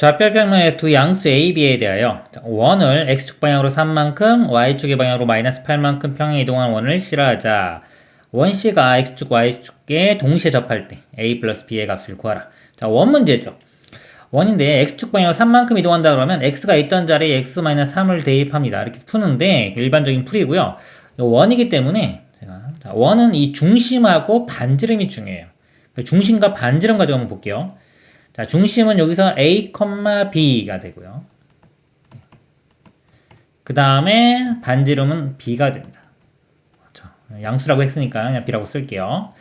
좌표평면의 두 양수 A, B에 대하여 자, 원을 x축 방향으로 3만큼, y축의 방향으로 마이너스 8만큼 평행 이동한 원을 실화하자. 원 C가 x축, y축에 동시에 접할 때 a 플러스 b의 값을 구하라. 자, 원 문제죠. 원인데 x축 방향으로 3만큼 이동한다 그러면 x가 있던 자리에 x 3을 대입합니다. 이렇게 푸는데 일반적인 풀이고요. 원이기 때문에 제가 자, 원은 이 중심하고 반지름이 중요해요. 그 중심과 반지름 한번 볼게요. 자, 중심은 여기서 a, b가 되고요. 그 다음에 반지름은 b가 됩니다. 그렇죠. 양수라고 했으니까 그냥 b라고 쓸게요.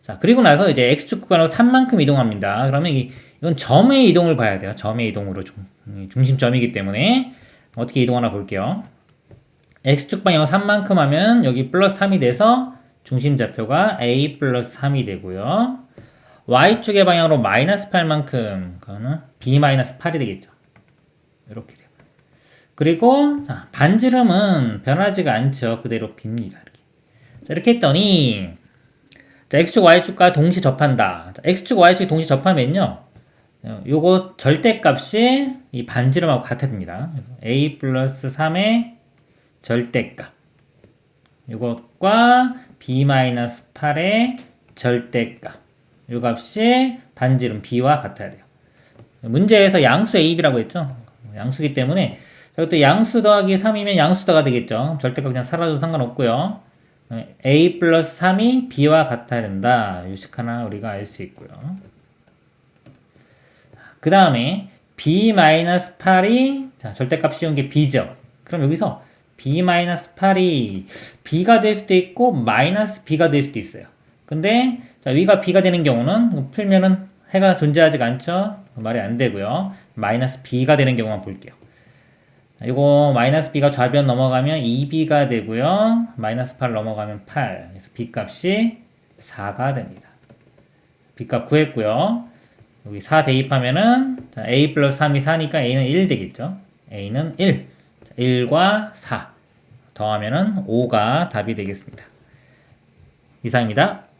자, 그리고 나서 이제 x축 구간으로 3만큼 이동합니다. 그러면 이, 이건 점의 이동을 봐야 돼요. 점의 이동으로 중, 음, 중심점이기 때문에 어떻게 이동하나 볼게요. x축 방향 3만큼 하면 여기 플러스 3이 돼서 중심 좌표가 a 플러스 3이 되고요. Y축의 방향으로 마이너스 8만큼 그거는 b 마이너스 8이 되겠죠. 이렇게 돼요. 그리고 자, 반지름은 변하지가 않죠. 그대로 b입니다. 이렇게. 자, 이렇게 했더니 자, x축 y축과 동시 접한다. 자, x축 y축이 동시 접하면요. 어, 요거 절대값이 이 반지름하고 같아야 됩니다. 그래서 a 플러스 3의 절대값. 요것과 b 마이너스 8의 절대값. 요 값이 반지름 b와 같아야 돼요. 문제에서 양수 a, b라고 했죠. 양수기 때문에 이것도 양수 더하기 3이면 양수다가 되겠죠. 절대값 그냥 사라져도 상관없고요. a 플러스 3이 b와 같아야 된다. 요식 하나 우리가 알 수 있고요. 그 다음에 b 마이너스 8이 자 절대값 씌운 게 b죠. 그럼 여기서 b 마이너스 8이 b가 될 수도 있고 마이너스 b가 될 수도 있어요. 근데 자, 위가 b가 되는 경우는 풀면은 해가 존재하지가 않죠. 말이 안 되고요. 마이너스 b가 되는 경우만 볼게요. 이거 마이너스 b가 좌변 넘어가면 2b가 되고요. 마이너스 8 넘어가면 8. 그래서 b 값이 4가 됩니다. b 값 구했고요. 여기 4 대입하면은 자, a 플러스 3이 4니까 a는 1 되겠죠. a는 1. 자, 1과 4 더하면은 5가 답이 되겠습니다. 이상입니다.